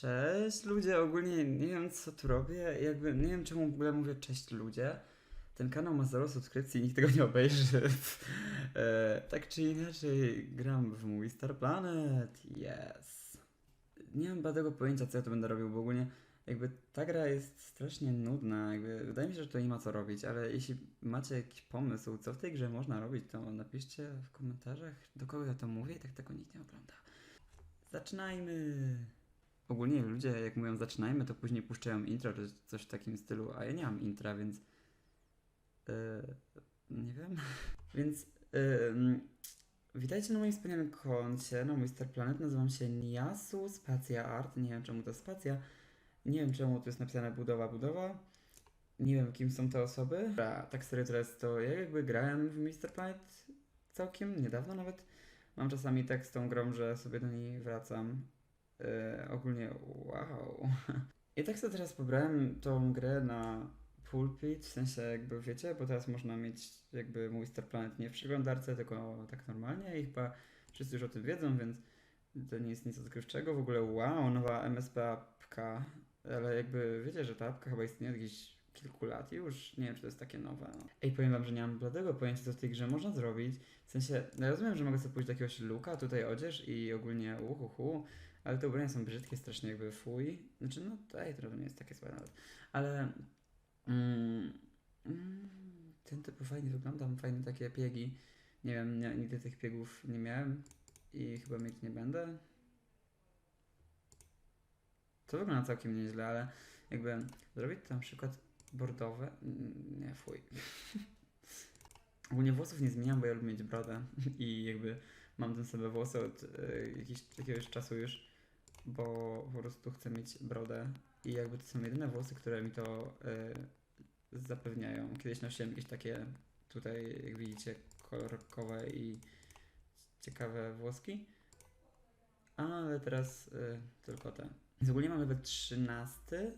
Cześć ludzie, ogólnie nie wiem co tu robię, jakby nie wiem czemu w ogóle mówię cześć ludzie. Ten kanał ma zero subskrypcji, nikt tego nie obejrzy. e, tak czy inaczej, gram w mój Star Planet, yes. Nie mam bladego pojęcia co ja tu będę robił, bo ogólnie jakby ta gra jest strasznie nudna, jakby wydaje mi się, że to nie ma co robić, ale jeśli macie jakiś pomysł, co w tej grze można robić, to napiszcie w komentarzach, do kogo ja to mówię i tak tego nikt nie ogląda. Zaczynajmy! Ogólnie ludzie, jak mówią zaczynajmy, to później puszczają intro czy coś w takim stylu, a ja nie mam intra, więc. e, nie wiem. więc. em, witajcie na moim wspaniałym koncie, na mój Star Planet. Nazywam się Niasu Spacja Art. Nie wiem czemu to spacja. Nie wiem czemu tu jest napisane budowa, budowa. Nie wiem kim są te osoby. Tak serio teraz to ja jakby grałem w Mr. Planet całkiem niedawno nawet. Mam czasami tak z tą grą, że sobie do niej wracam. E, ogólnie wow. I tak sobie teraz pobrałem tą grę na pulpit, w sensie jakby wiecie, bo teraz można mieć jakby mój Star Planet nie w przeglądarce, tylko tak normalnie i chyba wszyscy już o tym wiedzą, więc to nie jest nic odkrywczego. W ogóle wow, nowa MSP apka, ale jakby wiecie, że ta apka chyba istnieje od jakichś kilku lat już, nie wiem czy to jest takie nowe. Ej, powiem wam, że nie mam bladego pojęcia co w tej grze można zrobić, w sensie, ja rozumiem, że mogę sobie pójść do jakiegoś luka, tutaj odzież i ogólnie uhuhu, ale te ubrania są brzydkie, strasznie jakby fuj. Znaczy, no tutaj to nie jest takie słabe nawet. Ale mm, mm, ten typu fajnie wygląda, fajne takie piegi. Nie wiem, nie, nigdy tych piegów nie miałem i chyba mieć nie będę. To wygląda całkiem nieźle, ale jakby zrobić to na przykład bordowe, mm, nie fuj. Ogólnie włosów nie zmieniam, bo ja lubię mieć brodę i jakby mam ten sobie włosy od y, jakiś, jakiegoś czasu już, bo po prostu chcę mieć brodę i jakby to są jedyne włosy, które mi to y, zapewniają. Kiedyś nosiłem jakieś takie tutaj, jak widzicie, kolorkowe i ciekawe włoski, ale z y, tylko te. Więc ogólnie mam level 13,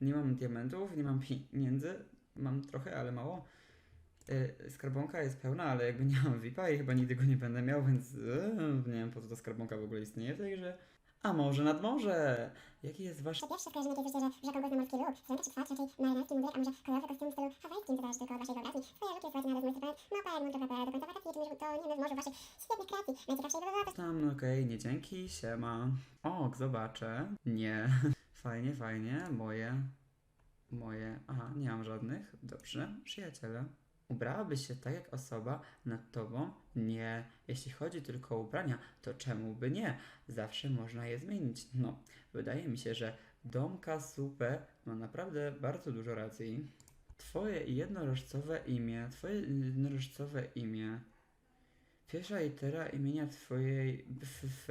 nie mam diamentów, nie mam pieniędzy, mam trochę, ale mało. Y, skarbonka jest pełna, ale jakby nie mam VIPa i chyba nigdy go nie będę miał, więc y, nie wiem po co ta skarbonka w ogóle istnieje w tej grze. A może nad morze? Jaki jest wasz... Po pierwsze że morski lub czy twarz, raczej marynarski mundur, a może kolorowy kostium w stylu hawajskim, to zależy tylko od waszej wyobraźni. Swoje luki. No jak mam trochę do końca wakacji, czy to nie wiem, może waszych świetnych kreacji. Najciekawsze do dodatek. Tam, okej, nie dzięki, siema. O, zobaczę. Nie. Fajnie, fajnie, moje... Moje... Aha, nie mam żadnych. Dobrze, przyjaciele. Ubrałabyś się tak jak osoba nad tobą? Nie. Jeśli chodzi tylko o ubrania, to czemu by nie? Zawsze można je zmienić. No, wydaje mi się, że Domka Supę ma naprawdę bardzo dużo racji. Twoje jednorożcowe imię, twoje jednorożcowe imię. Pierwsza litera imienia twojej BFF.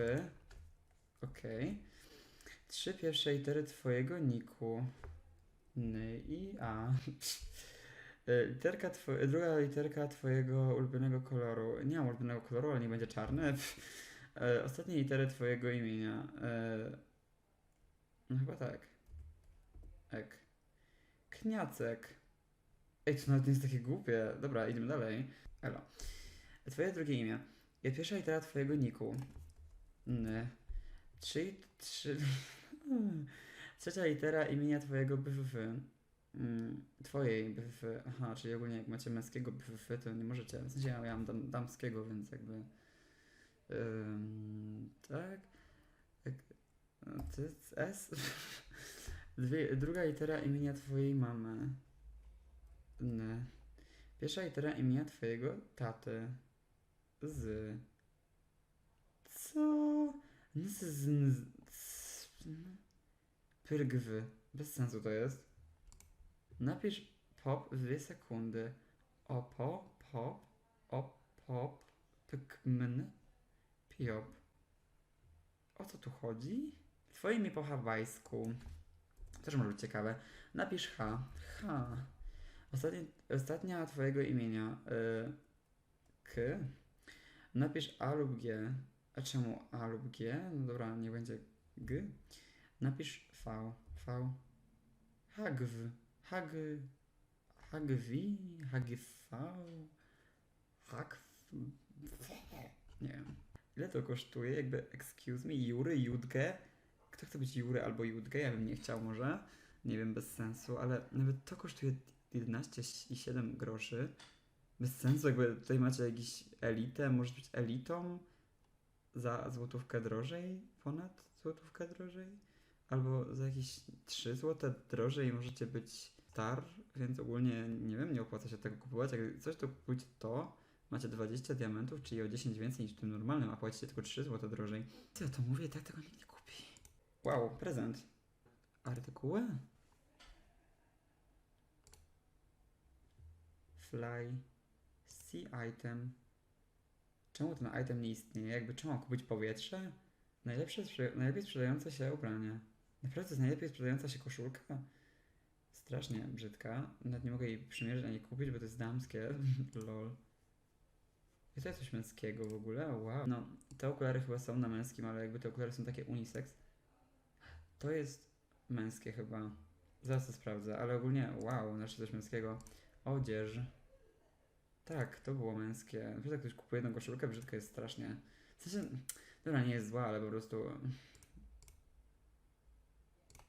Okej. Trzy pierwsze litery twojego niku. N i A. E, Literka two- druga literka twojego ulubionego koloru. Nie mam ulubionego koloru, ale nie będzie czarny. E, Ostatnie litery twojego imienia. E, No chyba tak. Ek. Kniacek. Ej, to nawet nie jest takie głupie. Dobra, idziemy dalej. Elo. Twoje drugie imię. Ja pierwsza litera twojego niku. N. Trzy, trzy... Trzecia litera imienia twojego BFF. Mm, twojej BFF. Aha, czyli ogólnie jak macie męskiego BFF, to nie możecie. W ja mam dam, damskiego, więc jakby... Tak. No, S. Druga litera imienia twojej mamy. N. Pierwsza litera imienia twojego taty. Z. Co? N z, z, z, z Pyrgwy. Bez sensu to jest. Napisz pop w dwie sekundy. Opo, pop, op, pop, pkmn, piop. O co tu chodzi? Twoje imię po hawajsku. Też może być ciekawe. Napisz H. H. Ostatnia twojego imienia. Y, K. Napisz A lub G. A czemu A lub G? No dobra, nie będzie G. Napisz V. V. Hagw. Hag. Hagwi. Hagv. Hagw. Nie wiem. Ile to kosztuje? Jakby, excuse me, Jury, Jutkę? kto chce być Jury albo Jutgę, ja bym nie chciał może. Nie wiem, bez sensu, ale nawet to kosztuje 11,7 groszy. Bez sensu, jakby tutaj macie jakiś elitę, może być elitą za złotówkę drożej, ponad złotówkę drożej, albo za jakieś 3 złote drożej możecie być star, więc ogólnie nie wiem, nie opłaca się tego kupować. Jak coś to kupujcie to, macie 20 diamentów, czyli o 10 więcej niż w tym normalnym, a płacicie tylko 3 złote drożej. Co ja to mówię, tak tego nikt nie kupi. Wow, prezent. Artykuły? Fly. See item. Czemu ten item nie istnieje? Jakby czemu kupić powietrze? Najlepsze, najlepiej sprzedające się ubranie. Naprawdę to jest najlepiej sprzedająca się koszulka? Strasznie brzydka. Nawet nie mogę jej przymierzyć ani kupić, bo to jest damskie. Lol. Jest tutaj coś męskiego w ogóle? Wow. No, te okulary chyba są na męskim, ale jakby te okulary są takie unisex. To jest męskie chyba. Zaraz to sprawdzę, ale ogólnie wow, znaczy coś męskiego. Odzież. Tak, to było męskie. Naprawdę ktoś kupuje jedną koszulkę, brzydka jest strasznie. W sensie, dobra, nie jest zła, ale po prostu...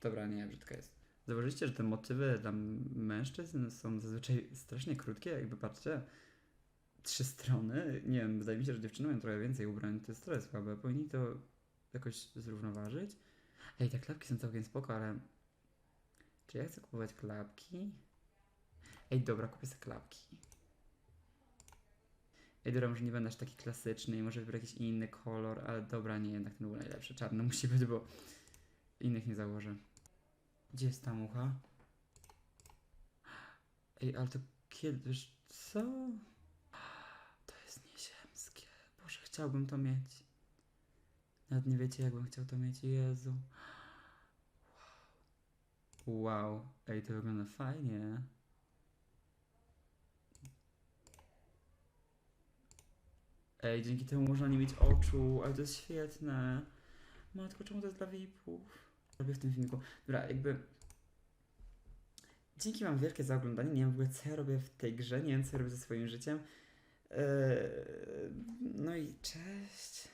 Dobra, nie, brzydka jest. Zauważyliście, że te motywy dla mężczyzn są zazwyczaj strasznie krótkie, jakby patrzcie. Trzy strony. Nie wiem, wydaje mi się, że dziewczyny mają trochę więcej ubrań, to jest trochę słabe. Powinni to jakoś zrównoważyć. Ej, te klapki są całkiem spoko, ale... Czy ja chcę kupować klapki? Ej, dobra, kupię sobie klapki. Ej, dobra, może nie będę aż taki klasyczny i może wybrać jakiś inny kolor, ale dobra, nie, jednak ten był najlepszy. Czarny musi być, bo innych nie założę. Gdzie jest ta mucha? Ej, ale to kiedy, wiesz, co? To jest nieziemskie. Boże, chciałbym to mieć. Nawet nie wiecie, jakbym chciał to mieć. Jezu. Wow. Wow. Ej, to wygląda fajnie. Ej, dzięki temu można nie mieć oczu, ale to jest świetne. Matko, czemu to jest dla VIP-ów? Robię w tym filmiku. Dobra, jakby... Dzięki wam wielkie za oglądanie. Nie wiem w ogóle, co ja robię w tej grze. Nie wiem, co ja robię ze swoim życiem. Eee, no i cześć.